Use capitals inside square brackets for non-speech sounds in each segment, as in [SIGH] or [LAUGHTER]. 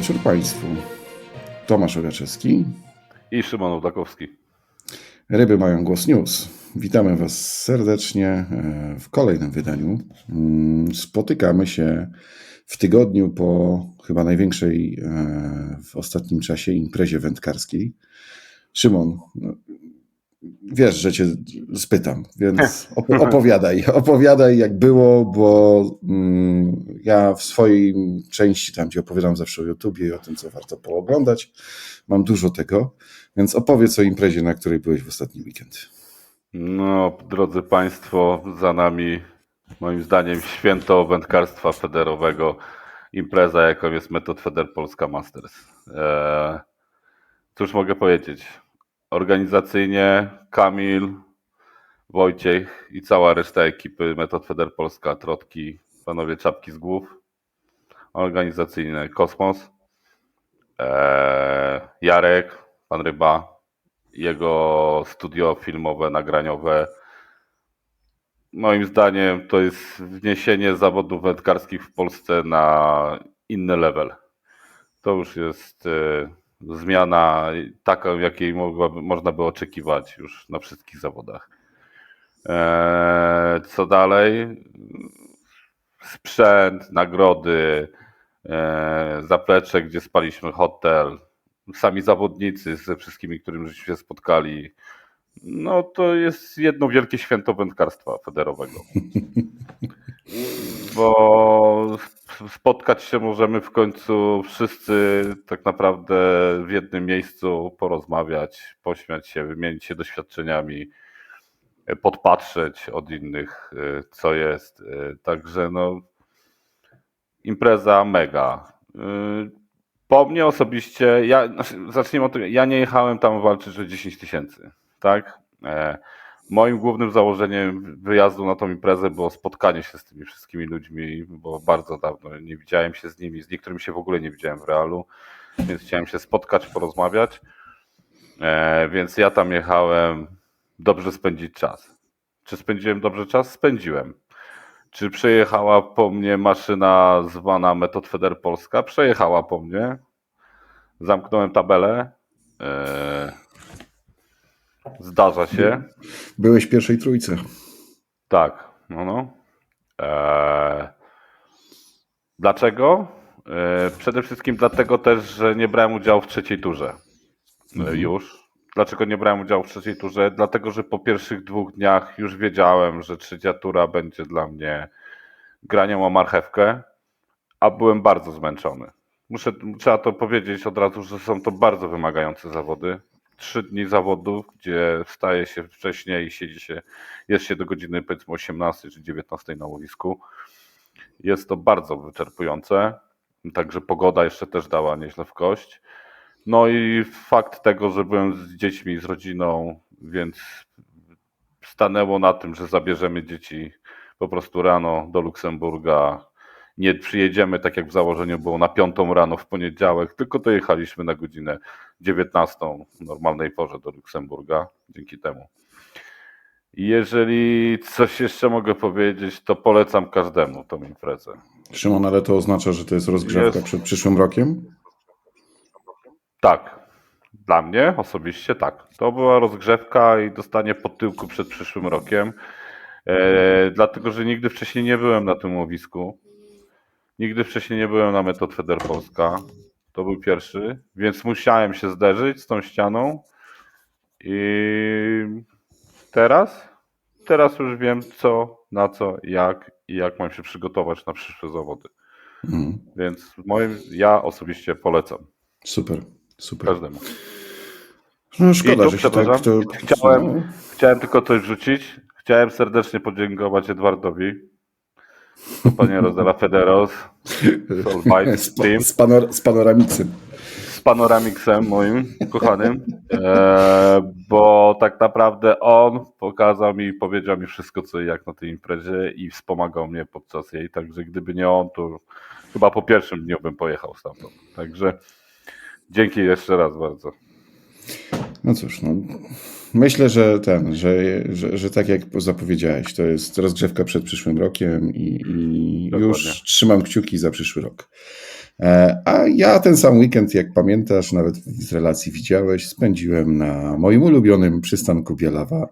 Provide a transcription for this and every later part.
Wieczór Państwu. Tomasz Oraczewski. I Szymon Ołdakowski. Ryby mają głos news. Witamy Was serdecznie e, w kolejnym wydaniu. Mm, Spotykamy się w tygodniu po chyba największej e, w ostatnim czasie imprezie wędkarskiej. Szymon, no, wiesz, że Cię spytam, więc op- opowiadaj. Opowiadaj, jak było, bo mm, ja w swojej części tam, gdzie opowiadam zawsze o YouTubie i o tym, co warto pooglądać, mam dużo tego, więc opowiedz o imprezie, na której byłeś w ostatni weekend. No, drodzy Państwo, za nami moim zdaniem święto wędkarstwa federowego. Impreza, jaką jest Metod Feder Polska Masters. Eee, cóż mogę powiedzieć? Organizacyjnie Kamil, Wojciech i cała reszta ekipy Metod Feder Polska, Trotki, panowie czapki z głów. Organizacyjne Kosmos, eee, Jarek, pan Ryba, jego studio filmowe, nagraniowe. Moim zdaniem to jest wniesienie zawodów wędkarskich w Polsce na inny level. To już jest e, zmiana taka, jakiej mogłaby, można by oczekiwać już na wszystkich zawodach. E, co dalej? Sprzęt, nagrody, e, zaplecze, gdzie spaliśmy hotel, sami zawodnicy ze wszystkimi, którymi się spotkali. No to jest jedno wielkie święto wędkarstwa federowego. [LAUGHS] Bo spotkać się możemy w końcu wszyscy tak naprawdę w jednym miejscu, porozmawiać, pośmiać się, wymienić się doświadczeniami, podpatrzeć od innych, y, co jest. Y, Także no impreza mega. Y, po mnie osobiście, ja, znaczy, zacznijmy od tego, ja nie jechałem tam walczyć o 10 tysięcy, tak? E, moim głównym założeniem wyjazdu na tą imprezę było spotkanie się z tymi wszystkimi ludźmi, bo bardzo dawno nie widziałem się z nimi, z niektórymi się w ogóle nie widziałem w realu, więc chciałem się spotkać, porozmawiać, e, więc ja tam jechałem dobrze spędzić czas. Czy spędziłem dobrze czas? Spędziłem. Czy przejechała po mnie maszyna zwana Metod Feder Polska? Przejechała po mnie. Zamknąłem tabelę. Eee, zdarza się. Byłeś w pierwszej trójce. Tak, no no. Eee, dlaczego? Eee, przede wszystkim dlatego też, że nie brałem udziału w trzeciej turze. Mhm. Już. Dlaczego nie brałem udziału w trzeciej turze? Dlatego, że po pierwszych dwóch dniach już wiedziałem, że trzecia tura będzie dla mnie graniem o marchewkę, a byłem bardzo zmęczony. Muszę, trzeba to powiedzieć od razu, że są to bardzo wymagające zawody. Trzy dni zawodów, gdzie wstaje się wcześniej i siedzi się, jest się do godziny powiedzmy 18 czy 19 na łowisku. Jest to bardzo wyczerpujące. Także pogoda jeszcze też dała nieźle w kość. No i fakt tego, że byłem z dziećmi, z rodziną, więc stanęło na tym, że zabierzemy dzieci po prostu rano do Luksemburga. Nie przyjedziemy tak jak w założeniu było na piątą rano w poniedziałek, tylko dojechaliśmy na godzinę 19 w normalnej porze do Luksemburga dzięki temu. Jeżeli coś jeszcze mogę powiedzieć, to polecam każdemu tą imprezę. Szymon, ale to oznacza, że to jest rozgrzewka Jest. przed przyszłym rokiem? Tak. Dla mnie osobiście tak. To była rozgrzewka i dostanie po tyłku przed przyszłym rokiem. E, dlatego, że nigdy wcześniej nie byłem na tym łowisku. Nigdy wcześniej nie byłem na Metod Feder Polska. To był pierwszy, więc musiałem się zderzyć z tą ścianą. I teraz, teraz już wiem co, na co, jak i jak mam się przygotować na przyszłe zawody. Mhm. Więc moim, ja osobiście polecam Super, super. każdemu. No szkoda, tu, że się tak... To, chciałem- no, Chciałem tylko coś wrzucić. Chciałem serdecznie podziękować Edwardowi, panie Rozela Federos, Solvite [LAUGHS] z, Team, z, panor, z panoramicem. z moim kochanym, e, bo tak naprawdę on pokazał mi i powiedział mi wszystko co i jak na tej imprezie i wspomagał mnie podczas jej, także gdyby nie on, to chyba po pierwszym dniu bym pojechał stamtąd. Także dzięki jeszcze raz bardzo. No cóż, no, myślę, że ten, że, że, że tak jak zapowiedziałeś, to jest rozgrzewka przed przyszłym rokiem i, i już trzymam kciuki za przyszły rok. E, A ja ten sam weekend, jak pamiętasz, nawet z relacji widziałeś, spędziłem na moim ulubionym przystanku Bielawa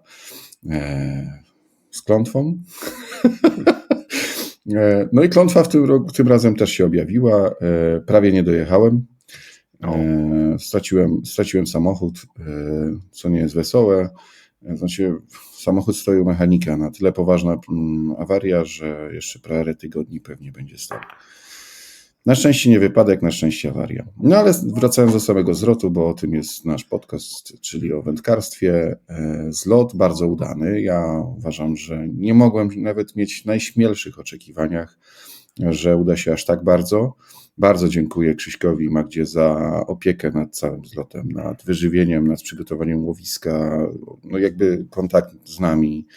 e, z klątwą. [LAUGHS] E, No i klątwa w tym, roku, tym razem też się objawiła. Prawie nie dojechałem. O. E, Straciłem, straciłem samochód, e, co nie jest wesołe. E, Znaczy, samochód stoi mechanika. Na tyle poważna mm, awaria, że jeszcze parę tygodni pewnie będzie stał. Na szczęście nie wypadek, na szczęście awaria. No ale wracając do samego zlotu, bo o tym jest nasz podcast, czyli o wędkarstwie. Zlot bardzo udany. Ja uważam, że nie mogłem nawet mieć najśmielszych oczekiwaniach, że uda się aż tak bardzo. Bardzo dziękuję Krzyśkowi i Magdzie za opiekę nad całym zlotem, nad wyżywieniem, nad przygotowaniem łowiska, no jakby kontakt z nami.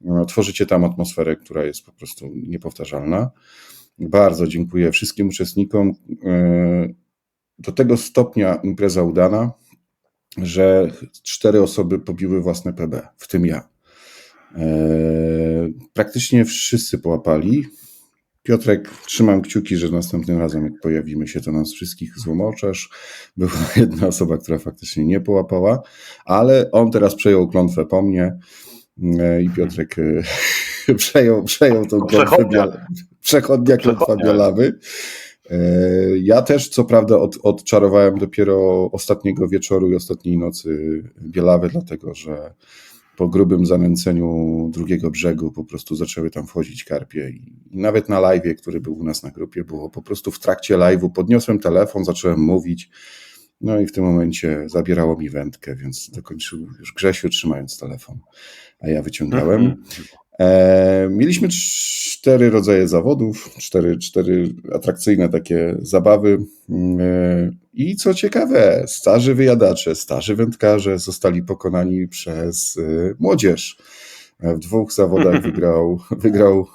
No, Tworzycie tam atmosferę, która jest po prostu niepowtarzalna. Bardzo dziękuję wszystkim uczestnikom. E, Do tego stopnia impreza udana, że cztery osoby pobiły własne PB, w tym ja. E, Praktycznie wszyscy połapali. Piotrek, trzymam kciuki, że następnym razem, jak pojawimy się, to nas wszystkich złomoczesz. Była [LAUGHS] jedna osoba, która faktycznie nie połapała, ale on teraz przejął klątwę po mnie e, i Piotrek e, [LAUGHS] przejął, przejął tą klątwę biel- przechodnia klątwa bielawy. E, Ja też, co prawda, od, odczarowałem dopiero ostatniego wieczoru i ostatniej nocy bielawy, dlatego że po grubym zanęceniu drugiego brzegu po prostu zaczęły tam wchodzić karpie. I nawet na live, który był u nas na grupie, było po prostu w trakcie live'u. Podniosłem telefon, zacząłem mówić. No i w tym momencie zabierało mi wędkę, więc dokończył już Grzesiu trzymając telefon, a ja wyciągałem. E, mieliśmy cztery rodzaje zawodów, cztery, cztery atrakcyjne takie zabawy. E, I co ciekawe, starzy wyjadacze, starzy wędkarze zostali pokonani przez e, młodzież. W dwóch zawodach [LAUGHS] wygrał, wygrał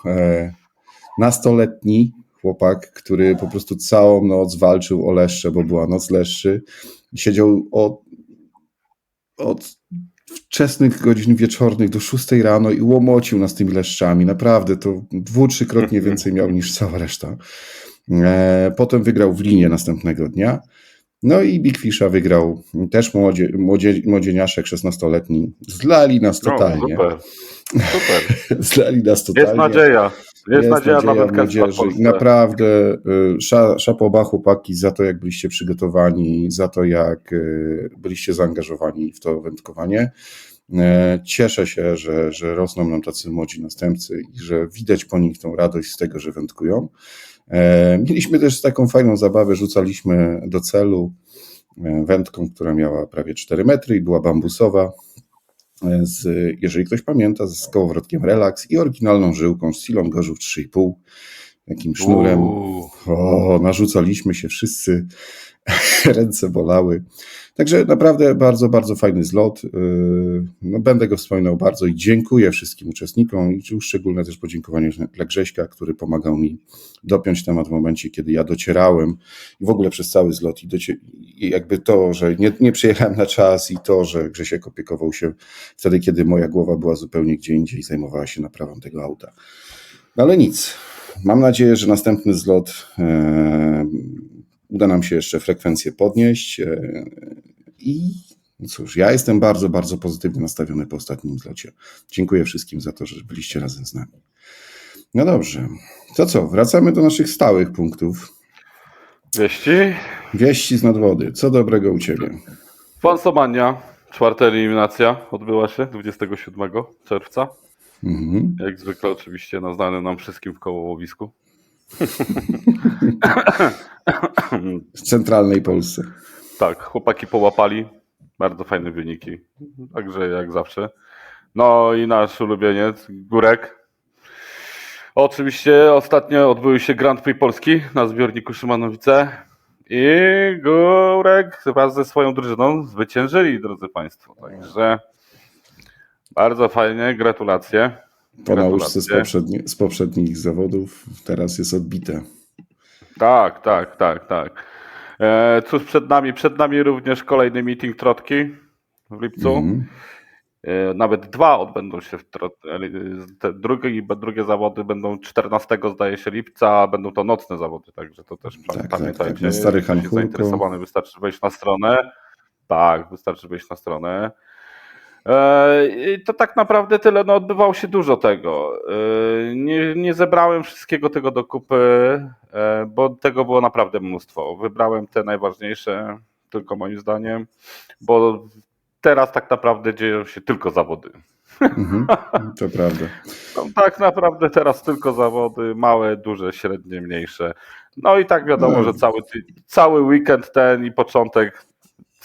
nastoletni chłopak, który po prostu całą noc walczył o leszcze, bo była noc leszczy. Siedział od, od wczesnych godzin wieczornych do 6 rano i łomocił nas tymi leszczami. Naprawdę, to dwu, trzykrotnie więcej miał niż cała reszta. E, Potem wygrał w linie następnego dnia. No i Big Fisha wygrał też młodzie, młodzie, młodzieniaszek 16-letni. Zlali nas No, totalnie. super. Super. [LAUGHS] Zlali nas totalnie. Jest nadzieja. Jest, nadzieja na w wędkarstwo w młodzieży. Naprawdę y, sza, szapoba chłopaki za to, jak byliście przygotowani, za to, jak y, byliście zaangażowani w to wędkowanie. E, Cieszę się, że, że rosną nam tacy młodzi następcy i że widać po nich tą radość z tego, że wędkują. E, Mieliśmy też taką fajną zabawę, rzucaliśmy do celu e, wędką, która miała prawie 4 metry i była bambusowa z, jeżeli ktoś pamięta, z kołowrotkiem Relax i oryginalną żyłką z silą gorzów 3,5, takim sznurem. Uuu. O, narzucaliśmy się wszyscy, [LAUGHS] ręce bolały. Także naprawdę bardzo, bardzo fajny zlot. Yy, No, będę go wspominał bardzo i dziękuję wszystkim uczestnikom i szczególne też podziękowanie dla Grześka, który pomagał mi dopiąć temat w momencie, kiedy ja docierałem i w ogóle przez cały zlot i, docie- i jakby to, że nie, nie przyjechałem na czas i to, że Grzesiek opiekował się wtedy, kiedy moja głowa była zupełnie gdzie indziej i zajmowała się naprawą tego auta. No ale nic. Mam nadzieję, że następny zlot e, uda nam się jeszcze frekwencję podnieść. E, I cóż, ja jestem bardzo, bardzo pozytywnie nastawiony po ostatnim zlocie. Dziękuję wszystkim za to, że byliście razem z nami. No dobrze. To co, wracamy do naszych stałych punktów. Wieści? Wieści z nadwody. Co dobrego u Ciebie? Fansomania. Czwarta eliminacja odbyła się 27 czerwca. Mhm. Jak zwykle oczywiście na znanym nam wszystkim w kołołowisku. W centralnej Polsce. Tak, chłopaki połapali. Bardzo fajne wyniki. Także jak zawsze. No i nasz ulubieniec, Górek. Oczywiście ostatnio odbyły się Grand Prix Polski na zbiorniku Szymanowice. I Górek wraz ze swoją drużyną zwyciężyli, drodzy Państwo. Także bardzo fajnie, gratulacje. Po nauczce z, poprzedni, z poprzednich zawodów teraz jest odbite. Tak, tak, tak, tak. E, cóż przed nami? Przed nami również kolejny meeting Trotki w lipcu. Mhm. e, nawet dwa odbędą się w e, te drugie, drugie zawody będą 14 zdaje się lipca, będą to nocne zawody, także to też Tak, tak, pamiętajcie. tak, na Stary jesteś Hanhulku. zainteresowany, wystarczy wejść na stronę. Tak, wystarczy wejść na stronę. E, I to tak naprawdę tyle. No, odbywało się dużo tego. E, Nie, nie zebrałem wszystkiego tego do kupy, e, bo tego było naprawdę mnóstwo. Wybrałem te najważniejsze, tylko moim zdaniem, bo teraz tak naprawdę dzieją się tylko zawody. Mhm, to prawda. Są [LAUGHS] tak naprawdę teraz tylko zawody, małe, duże, średnie, mniejsze. No i tak wiadomo, No. że cały, cały weekend ten i początek,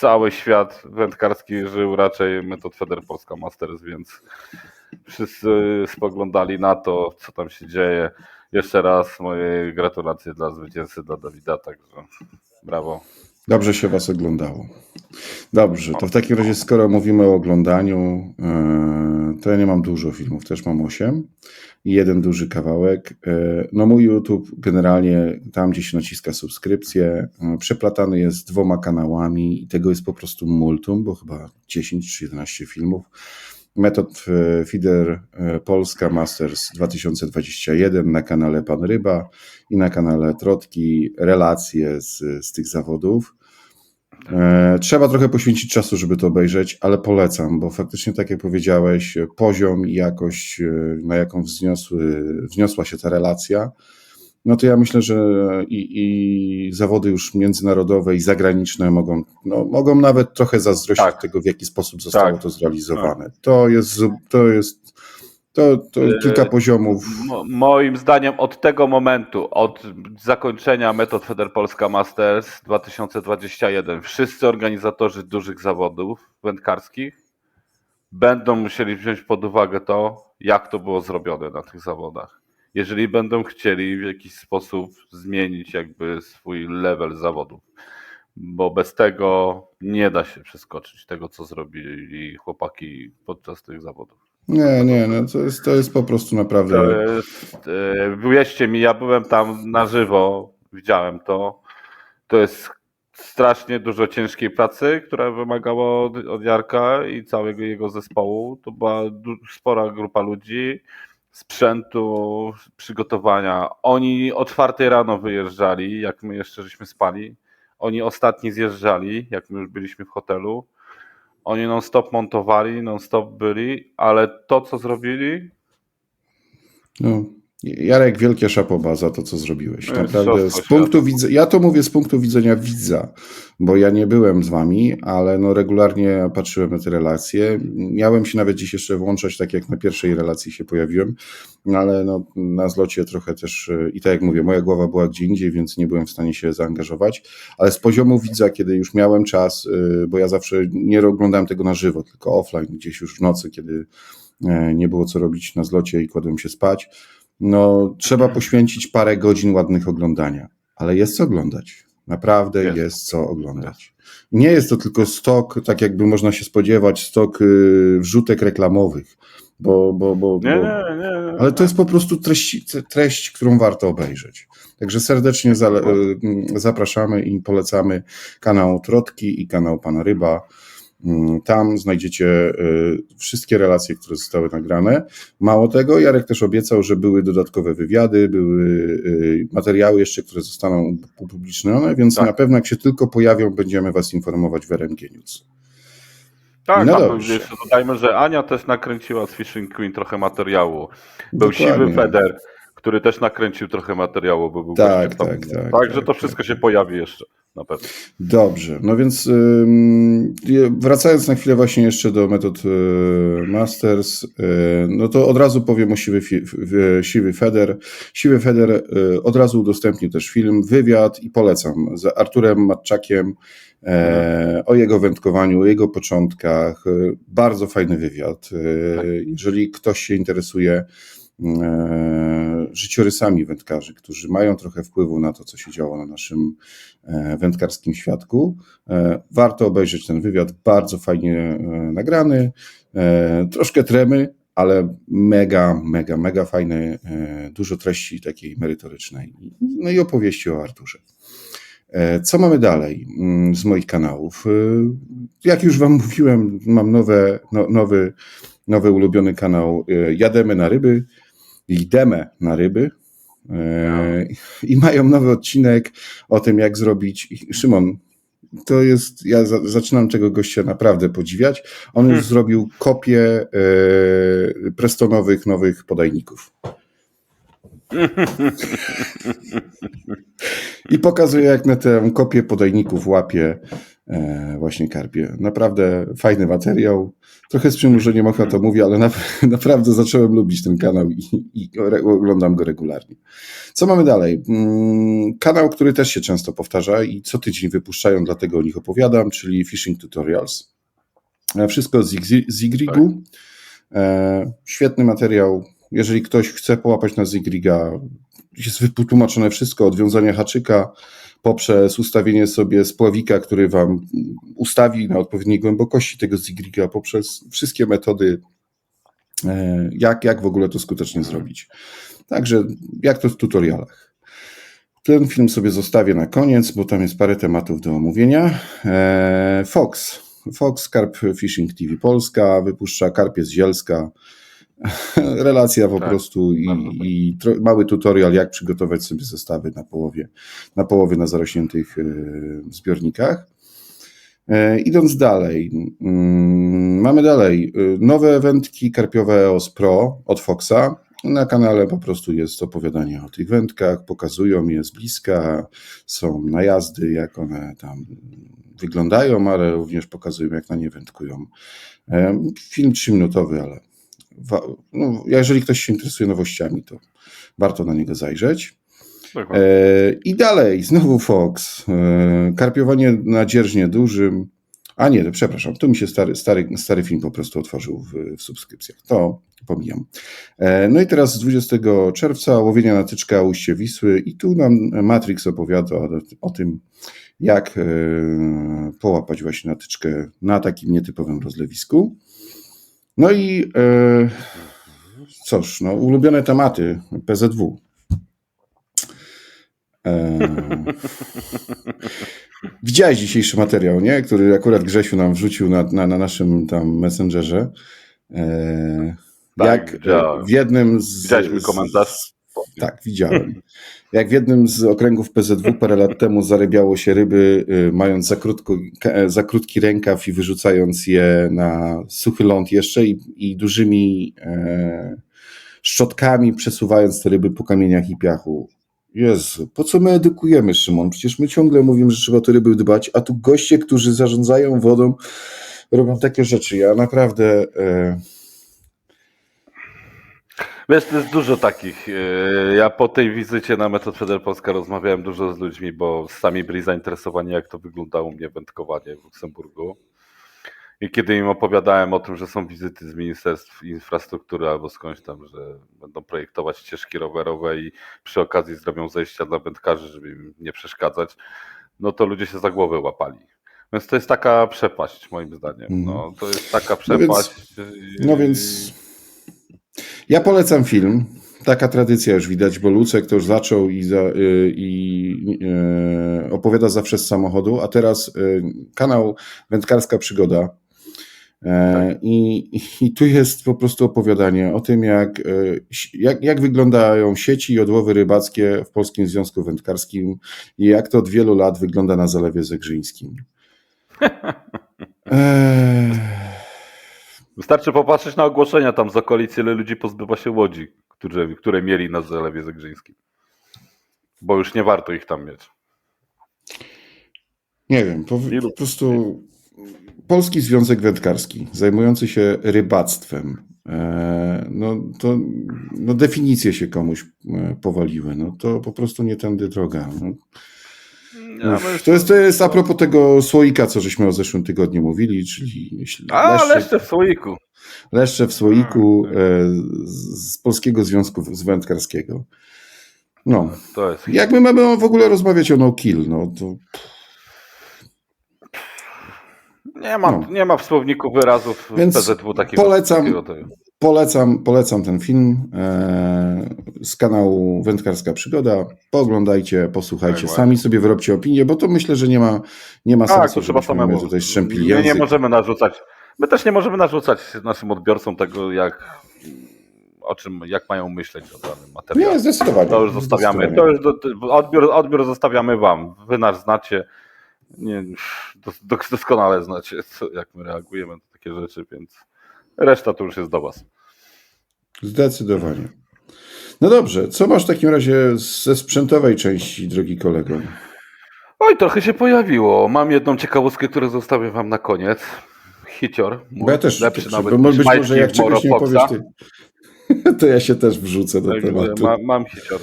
cały świat wędkarski żył raczej metod Feder Polska Masters, więc wszyscy spoglądali na to, co tam się dzieje. Jeszcze raz moje gratulacje dla zwycięzcy, dla Dawida, także brawo. Dobrze się Was oglądało. Dobrze, to w takim razie, skoro mówimy o oglądaniu, e, to ja nie mam dużo filmów, też mam 8 i jeden duży kawałek. E, No mój YouTube generalnie tam, gdzie się naciska subskrypcję, e, przeplatany jest dwoma kanałami i tego jest po prostu multum, bo chyba 10 czy 11 filmów. Metod e, Feeder e, Polska Masters 2021 na kanale Pan Ryba i na kanale Trotki relacje z, z tych zawodów. E, Trzeba trochę poświęcić czasu, żeby to obejrzeć, ale polecam, bo faktycznie, tak jak powiedziałeś, poziom i jakość, na jaką wzniosły, wzniosła się ta relacja, no to ja myślę, że i, i zawody już międzynarodowe i zagraniczne mogą, no, mogą nawet trochę zazdrościć Tak. tego, w jaki sposób zostało Tak. to zrealizowane. To jest, to jest, to, to kilka poziomów. Mo- Moim zdaniem od tego momentu, od zakończenia metod Feder Polska Masters 2021, wszyscy organizatorzy dużych zawodów wędkarskich będą musieli wziąć pod uwagę to, jak to było zrobione na tych zawodach. Jeżeli będą chcieli w jakiś sposób zmienić jakby swój level zawodów, bo bez tego nie da się przeskoczyć tego, co zrobili chłopaki podczas tych zawodów. Nie, nie, no to jest, to jest po prostu naprawdę. To jest, e, wierzcie mi, ja byłem tam na żywo, widziałem to. To jest strasznie dużo ciężkiej pracy, która wymagała od, od Jarka i całego jego zespołu. To była spora grupa ludzi, sprzętu, przygotowania. Oni o czwartej rano wyjeżdżali, jak my jeszcze żeśmy spali. Oni ostatni zjeżdżali, jak my już byliśmy w hotelu. Oni non-stop montowali, non-stop byli, ale to, co zrobili, No, Jarek, wielkie szapoba za to, co zrobiłeś. No, Naprawdę, z punktu widzenia, ja to mówię z punktu widzenia widza, bo ja nie byłem z wami, ale no regularnie patrzyłem na te relacje. Miałem się nawet dziś jeszcze włączać, tak jak na pierwszej relacji się pojawiłem, no ale no, na zlocie trochę też, y, i tak jak mówię, moja głowa była gdzie indziej, więc nie byłem w stanie się zaangażować, ale z poziomu widza, kiedy już miałem czas, y, bo ja zawsze nie oglądałem tego na żywo, tylko offline, gdzieś już w nocy, kiedy e, nie było co robić na zlocie i kładłem się spać, no trzeba poświęcić parę godzin ładnych oglądania, ale jest co oglądać. Naprawdę jest, Jest. co oglądać. Nie jest to tylko stok, tak jakby można się spodziewać, stok y, wrzutek reklamowych, bo, bo, bo, Nie, bo nie, nie. ale to jest po prostu treść, treść którą warto obejrzeć. Także serdecznie za, y, zapraszamy i polecamy kanał Trotki i kanał Pana Ryba. Mm, Tam znajdziecie y, wszystkie relacje, które zostały nagrane. Mało tego, Jarek też obiecał, że były dodatkowe wywiady, były y, materiały jeszcze, które zostaną upublicznione, więc Tak. na pewno jak się tylko pojawią, będziemy Was informować w RMG News. Tak, No no dobrze. jeszcze dodajmy, że Ania też nakręciła z Fishing Queen trochę materiału. Był Dokładnie. siwy Feder, który też nakręcił trochę materiału, bo był Tak, tak, tak, Także tak, to tak. wszystko się pojawi jeszcze na pewno. Dobrze, no więc wracając na chwilę właśnie jeszcze do metod y, Masters, y, no to od razu powiem o Siwy, Siwy Feder. Siwy Feder y, od razu udostępnił też film, wywiad i polecam z Arturem Matczakiem e, o jego wędkowaniu, o jego początkach. Bardzo fajny wywiad. Y, Jeżeli ktoś się interesuje e, życiorysami wędkarzy, którzy mają trochę wpływu na to, co się działo na naszym e, wędkarskim świadku. E, Warto obejrzeć ten wywiad, bardzo fajnie e, nagrany, e, troszkę tremy, ale mega, mega, mega fajny, e, dużo treści takiej merytorycznej. No i opowieści o Arturze. E, Co mamy dalej mm, z moich kanałów? E, Jak już Wam mówiłem, mam nowe, no, nowy, nowy ulubiony kanał e, Jademy na ryby, Ideme na ryby. E, I mają nowy odcinek o tym, jak zrobić. i Szymon, to jest. Ja za, zaczynam tego gościa naprawdę podziwiać. On już Hmm. zrobił kopię e, prestonowych nowych podajników. [LAUGHS] I pokazuje, jak na tę kopię podajników łapie właśnie karpie. Naprawdę fajny materiał. Trochę z przymrużeniem oka to mówię, ale na, [LAUGHS] naprawdę zacząłem lubić ten kanał i, i oglądam go regularnie. Co mamy dalej? Mm, Kanał, który też się często powtarza i co tydzień wypuszczają, dlatego o nich opowiadam, czyli Fishing Tutorials. E, Wszystko z, z Igrigu. E, Świetny materiał. Jeżeli ktoś chce połapać na Zigriga, jest wytłumaczone wszystko od wiązania haczyka poprzez ustawienie sobie spławika, który Wam ustawi na odpowiedniej głębokości tego Zigriga, poprzez wszystkie metody, e, jak, jak w ogóle to skutecznie zrobić. Także jak to w tutorialach. Ten film sobie zostawię na koniec, bo tam jest parę tematów do omówienia. E, Fox. Fox Carp Fishing TV Polska wypuszcza karpie z Zielska. [LAUGHS] Relacja po Tak, prostu i, i tro, mały tutorial, jak przygotować sobie zestawy na połowie na, połowie na zarośniętych e, zbiornikach. E, idąc dalej, mm, mamy dalej e, nowe wędki karpiowe EOS Pro od Foxa. Na kanale po prostu jest opowiadanie o tych wędkach, pokazują je z bliska, są najazdy, jak one tam wyglądają, ale również pokazują, jak na nie wędkują. Film 3-minutowy, ale no, jeżeli ktoś się interesuje nowościami, to warto na niego zajrzeć. Dokładnie. E, I dalej, znowu Fox. E, karpiowanie na dzierżnie dużym. A nie, przepraszam, tu mi się stary, stary, stary film po prostu otworzył w, w subskrypcjach. To pomijam. E, no i teraz z 20 czerwca łowienia na tyczka ujście Wisły i tu nam Matrix opowiada o, o tym, jak połapać właśnie na tyczkę na takim nietypowym rozlewisku. No i e, cóż, no, ulubione tematy PZW. Eee, [LAUGHS] Widziałeś dzisiejszy materiał, nie? Który akurat Grzesiu nam wrzucił na, na, na naszym tam messengerze. Eee, Tak, jak widziałem. w jednym z. Widziałeś mój z- komentarz? Tak, widziałem. [LAUGHS] Jak w jednym z okręgów PZW parę lat temu zarybiało się ryby, y, mając za, krótko, ka- za krótki rękaw i wyrzucając je na suchy ląd jeszcze i, i dużymi e, szczotkami przesuwając te ryby po kamieniach i piachu. Jezu, po co my edukujemy, Szymon? Przecież my ciągle mówimy, że trzeba te ryby dbać, a tu goście, którzy zarządzają wodą, robią takie rzeczy. Ja naprawdę... E, Wiesz, to jest dużo takich. e, Ja po tej wizycie na Method Feder Polska rozmawiałem dużo z ludźmi, bo sami byli zainteresowani, jak to wyglądało u mnie wędkowanie w Luksemburgu. I kiedy im opowiadałem o tym, że są wizyty z Ministerstw Infrastruktury albo skądś tam, że będą projektować ścieżki rowerowe i przy okazji zrobią zejścia dla wędkarzy, żeby im nie przeszkadzać, no to ludzie się za głowę łapali. Więc to jest taka przepaść, moim zdaniem. No, to jest taka No więc- przepaść. No więc ja polecam film. Taka tradycja już widać, bo Lucek to już zaczął i, za, y, i y, opowiada zawsze z samochodu, a teraz y, kanał Wędkarska Przygoda. E, I, I tu jest po prostu opowiadanie o tym, jak, jak, jak wyglądają sieci i odłowy rybackie w Polskim Związku Wędkarskim i jak to od wielu lat wygląda na Zalewie Zegrzyńskim. Eee, [LAUGHS] Wystarczy popatrzeć na ogłoszenia tam z okolicy, ile ludzi pozbywa się łodzi, które, które mieli na Zalewie Zegrzyńskim. Bo już nie warto ich tam mieć. Nie wiem, po, po prostu Polski Związek Wędkarski zajmujący się rybactwem, e, no to no definicje się komuś e, powaliły, no to po prostu nie tędy droga. No. Ja Uff, myślę, to, jest, to jest a propos tego słoika, co żeśmy o zeszłym tygodniu mówili, czyli A, leszcze, leszcze w słoiku. leszcze w słoiku tak. e, z Polskiego Związku z Wędkarskiego. No, To jest. jak my mamy w ogóle rozmawiać o no kill, no to Nie ma, No. nie ma w słowniku wyrazów Więc PZW takiego. polecam. takiego. Polecam, polecam ten film e, z kanału Wędkarska Przygoda. Pooglądajcie, posłuchajcie, Tak, sami sobie wyrobcie opinię, bo to myślę, że nie ma, nie ma Tak, sensu, trzeba samemu. my tutaj strzępili My nie język. możemy narzucać. My też nie możemy narzucać naszym odbiorcom tego, jak o czym, jak mają myśleć o danym materiale. Nie, zdecydowanie. To już zostawiamy. To już do, odbiór, odbiór zostawiamy wam. Wy nas znacie. Nie, dos, dos- doskonale znacie, co, jak my reagujemy na takie rzeczy, więc reszta to już jest do was. Zdecydowanie. No dobrze, co masz w takim razie ze sprzętowej części, drogi kolego? Oj, trochę się pojawiło. Mam jedną ciekawostkę, którą zostawię wam na koniec. Hicior. Bo ja też, lepszy też nawet być może jak czegoś nie powiesz, ty, [LAUGHS] to ja się też wrzucę do Także tematu. ma, mam hicior.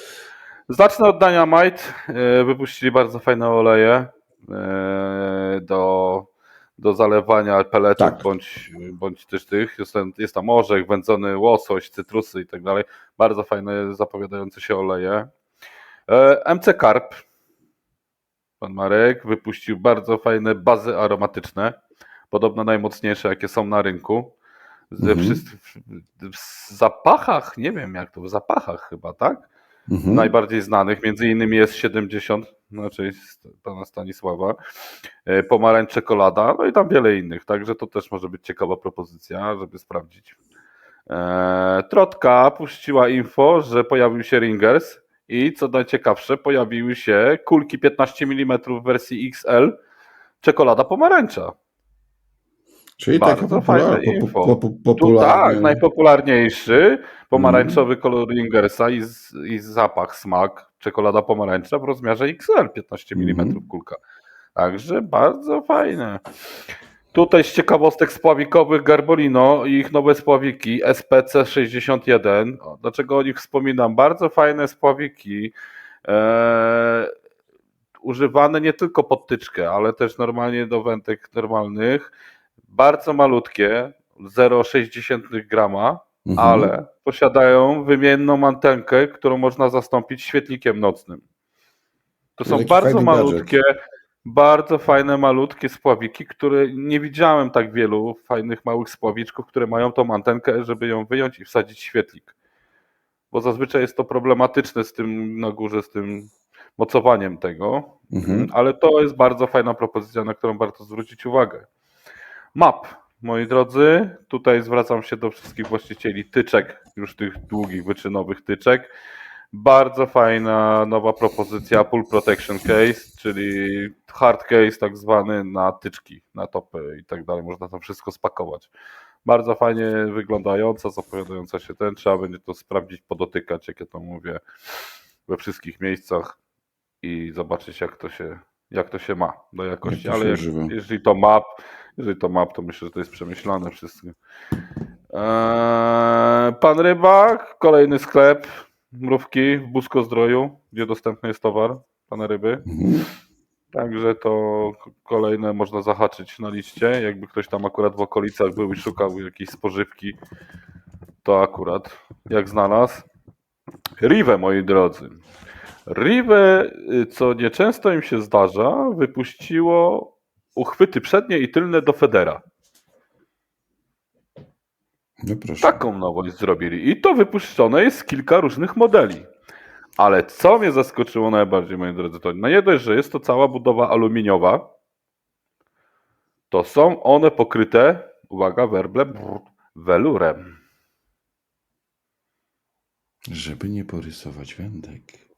Zacznę od Dynamite. E, Wypuścili bardzo fajne oleje e, do, do zalewania peletów Tak. bądź, bądź też tych. Jest, tam- jest tam orzech, wędzony łosoś, cytrusy i tak dalej. Bardzo fajne, zapowiadające się oleje. E, MC Carp. Pan Marek wypuścił bardzo fajne bazy aromatyczne. Podobno najmocniejsze, jakie są na rynku. Ze Mhm. wszystkich, w zapachach, nie wiem jak to, w zapachach chyba, tak? Mhm. najbardziej znanych, między innymi jest 70, znaczy pana Stanisława, e, pomarańcz czekolada, no i tam wiele innych, także to też może być ciekawa propozycja, żeby sprawdzić. E, Trotka puściła info, że pojawił się Ringers i co najciekawsze, pojawiły się kulki 15 mm w wersji XL, czekolada pomarańcza. Czyli bardzo taka fajne popular, info. po, po, Tu, tak, najpopularniejszy pomarańczowy kolor Ringersa i, z, i zapach, smak, czekolada pomarańcza w rozmiarze XL, 15 mm Mhm. kulka. Także bardzo fajne. Tutaj z ciekawostek spławikowych Garbolino i ich nowe spławiki SPC61. O, Dlaczego o nich wspominam? Bardzo fajne spławiki. E, używane nie tylko pod tyczkę, ale też normalnie do wędek normalnych. Bardzo malutkie, 0,6 grama, Mhm. ale posiadają wymienną antenkę, którą można zastąpić świetlikiem nocnym. To są Taki bardzo fajny gadżet. malutkie, bardzo fajne, malutkie spławiki, które nie widziałem tak wielu fajnych, małych spławiczków, które mają tą antenkę, żeby ją wyjąć i wsadzić świetlik. Bo zazwyczaj jest to problematyczne z tym na górze, z tym mocowaniem tego, Mhm. ale to jest bardzo fajna propozycja, na którą warto zwrócić uwagę. Map, moi drodzy, tutaj zwracam się do wszystkich właścicieli tyczek, już tych długich, wyczynowych tyczek. Bardzo fajna nowa propozycja Pull Protection Case, czyli hard case tak zwany na tyczki, na topy i tak dalej. Można tam wszystko spakować. Bardzo fajnie wyglądająca, zapowiadająca się ten. Trzeba będzie to sprawdzić, podotykać, jak ja to mówię, we wszystkich miejscach i zobaczyć, jak to się, jak to się ma do jakości. Jak Ale jak, jeżeli to map, jeżeli to map, to myślę, że to jest przemyślane wszystko. Eee, Pan Rybak, kolejny sklep mrówki w Busko-Zdroju, gdzie dostępny jest towar Pana Ryby. Mhm. Także to kolejne można zahaczyć na liście. Jakby ktoś tam akurat w okolicach był i szukał jakiejś spożywki, to akurat jak znalazł. Rive, moi drodzy. Rive, y, co nieczęsto im się zdarza, wypuściło uchwyty przednie i tylne do Federa. No. Taką nowość zrobili. I to wypuszczone jest kilka różnych modeli. Ale co mnie zaskoczyło najbardziej, moi drodzy, to no nie dość, że jest to cała budowa aluminiowa, to są one pokryte, uwaga, werble, welurem. Żeby nie porysować wędek.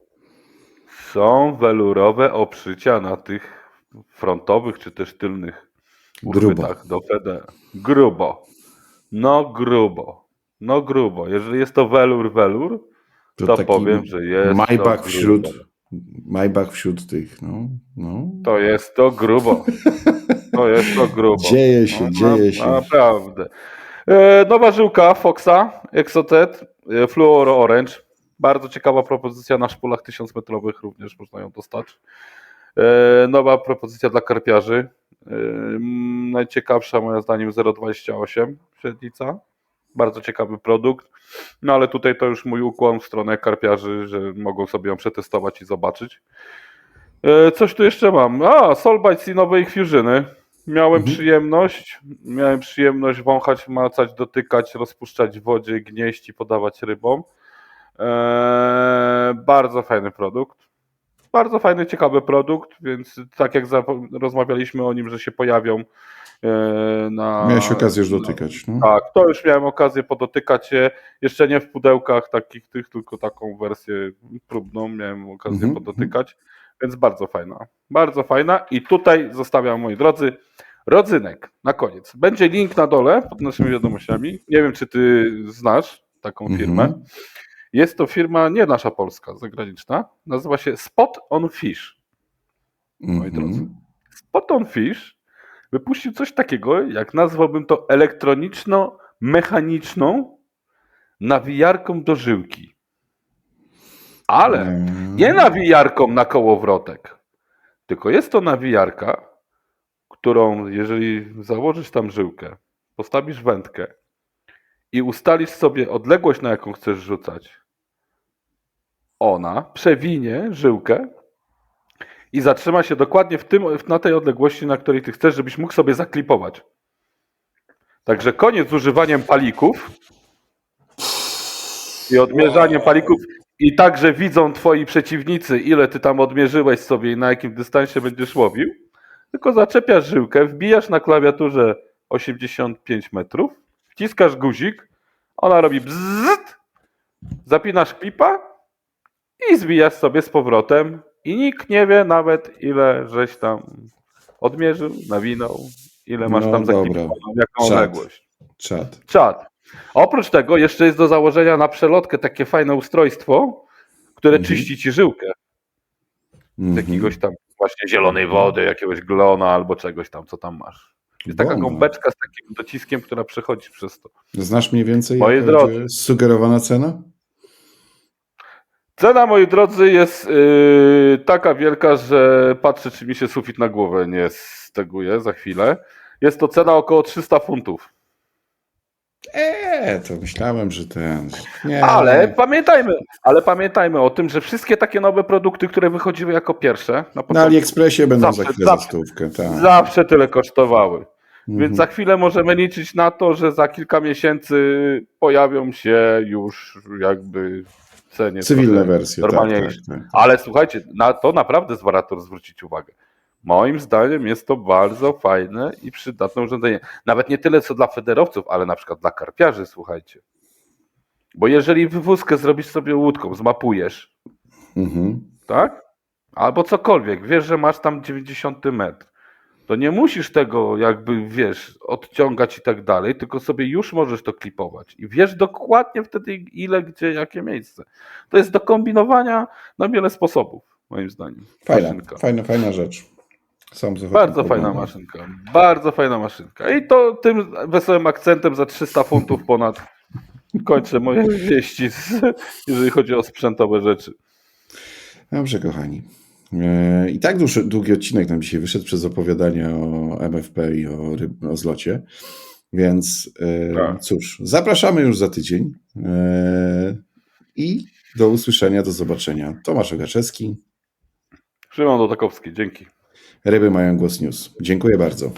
Są welurowe obszycia na tych frontowych czy też tylnych uchwytach do. Grubo. No grubo. No grubo. Jeżeli jest to welur, welur, to, taki powiem, że jest Maybach to wśród, Maybach wśród tych, no. no. To jest to grubo. To jest to grubo. Dzieje się, No, dzieje na, się. Naprawdę. E, nowa żyłka Foxa Exotet e, Fluoro Orange. Bardzo ciekawa propozycja na szpulach 1000 metrowych również można ją dostać. E, nowa propozycja dla karpiarzy. E, najciekawsza moim zdaniem 0,28 średnica. Bardzo ciekawy produkt. No ale tutaj to już mój ukłon w stronę karpiarzy, że mogą sobie ją przetestować i zobaczyć. E, Coś tu jeszcze mam. A, Solbite i nowe ich fuzyny. Miałem Mhm. przyjemność, miałem przyjemność wąchać, macać, dotykać, rozpuszczać w wodzie, gnieść i podawać rybom. Eee, bardzo fajny produkt. Bardzo fajny, ciekawy produkt, więc tak jak rozmawialiśmy o nim, że się pojawią eee, na. Miałeś okazję już dotykać. No. Tak, to już miałem okazję podotykać je. Jeszcze nie w pudełkach takich tych, tylko taką wersję próbną miałem okazję Mhm, podotykać. Więc bardzo fajna. Bardzo fajna. I tutaj zostawiam, moi drodzy, rodzynek na koniec. Będzie link na dole pod naszymi wiadomościami. Nie wiem, czy ty znasz taką Mhm. firmę. Jest to firma nie nasza polska, zagraniczna. Nazywa się Spot on Fish. moi Mhm. drodzy. Spot on Fish wypuścił coś takiego, jak nazwałbym to elektroniczno-mechaniczną nawijarką do żyłki. Ale Eee, nie nawijarką na kołowrotek, tylko jest to nawijarka, którą jeżeli założysz tam żyłkę, postawisz wędkę i ustalisz sobie odległość, na jaką chcesz rzucać, ona przewinie żyłkę i zatrzyma się dokładnie w tym, na tej odległości, na której ty chcesz, żebyś mógł sobie zaklipować. Także koniec z używaniem palików i odmierzaniem palików. I także widzą twoi przeciwnicy, ile ty tam odmierzyłeś sobie i na jakim dystansie będziesz łowił. Tylko zaczepiasz żyłkę, wbijasz na klawiaturze 85 metrów, wciskasz guzik, ona robi bzzzt, zapinasz klipa i zwijasz sobie z powrotem i nikt nie wie nawet ile żeś tam odmierzył, nawinął, ile masz No tam dobra. zaklipowaną, jaką Czad. odległość. Czad. Czad. Oprócz tego jeszcze jest do założenia na przelotkę takie fajne ustrojstwo, które Mhm. czyści ci żyłkę z Mhm. jakiegoś tam właśnie zielonej wody, jakiegoś glona albo czegoś tam, co tam masz. Jest taka Bomba. gąbeczka z takim dociskiem, która przechodzi przez to. Znasz mniej więcej, jaka sugerowana cena? Cena, moi drodzy, jest yy, taka wielka, że patrzę, czy mi się sufit na głowę nie steguje za chwilę. Jest to cena około 300 funtów. Eee, to myślałem, że ten. Nie. Ale pamiętajmy, ale pamiętajmy o tym, że wszystkie takie nowe produkty, które wychodziły jako pierwsze, na Na początku, AliExpressie będą Zawsze, za chwilę za zawsze. stówkę. Tak. zawsze tyle kosztowały. Więc Mhm. za chwilę możemy liczyć na to, że za kilka miesięcy pojawią się już jakby cenie. Cywilne wersje. Tak, tak, normalniejsze. tak. Ale słuchajcie, na to naprawdę warto zwrócić uwagę. Moim zdaniem jest to bardzo fajne i przydatne urządzenie. Nawet nie tyle co dla federowców, ale na przykład dla karpiarzy, słuchajcie. Bo jeżeli wywózkę zrobisz sobie łódką, zmapujesz, Mhm. tak? Albo cokolwiek, wiesz, że masz tam 90 metr, to nie musisz tego jakby, wiesz, odciągać i tak dalej, tylko sobie już możesz to klipować i wiesz dokładnie wtedy ile, gdzie, jakie miejsce. To jest do kombinowania na wiele sposobów, moim zdaniem. Fajna, Maszynka. fajna, fajna rzecz. Sam Bardzo fajna maszynka, bardzo fajna maszynka. I to tym wesołym akcentem za 300 funtów ponad kończę moje wieści, jeżeli chodzi o sprzętowe rzeczy. Dobrze, kochani. E, I tak dłuższy, długi odcinek nam dzisiaj wyszedł przez opowiadanie o MFP i o, o zlocie. Więc e, Tak. cóż, zapraszamy już za tydzień. E, I do usłyszenia, do zobaczenia. Tomasz Ogaczewski. Szymon Dotakowski, dzięki. Ryby mają głos news. Dziękuję bardzo.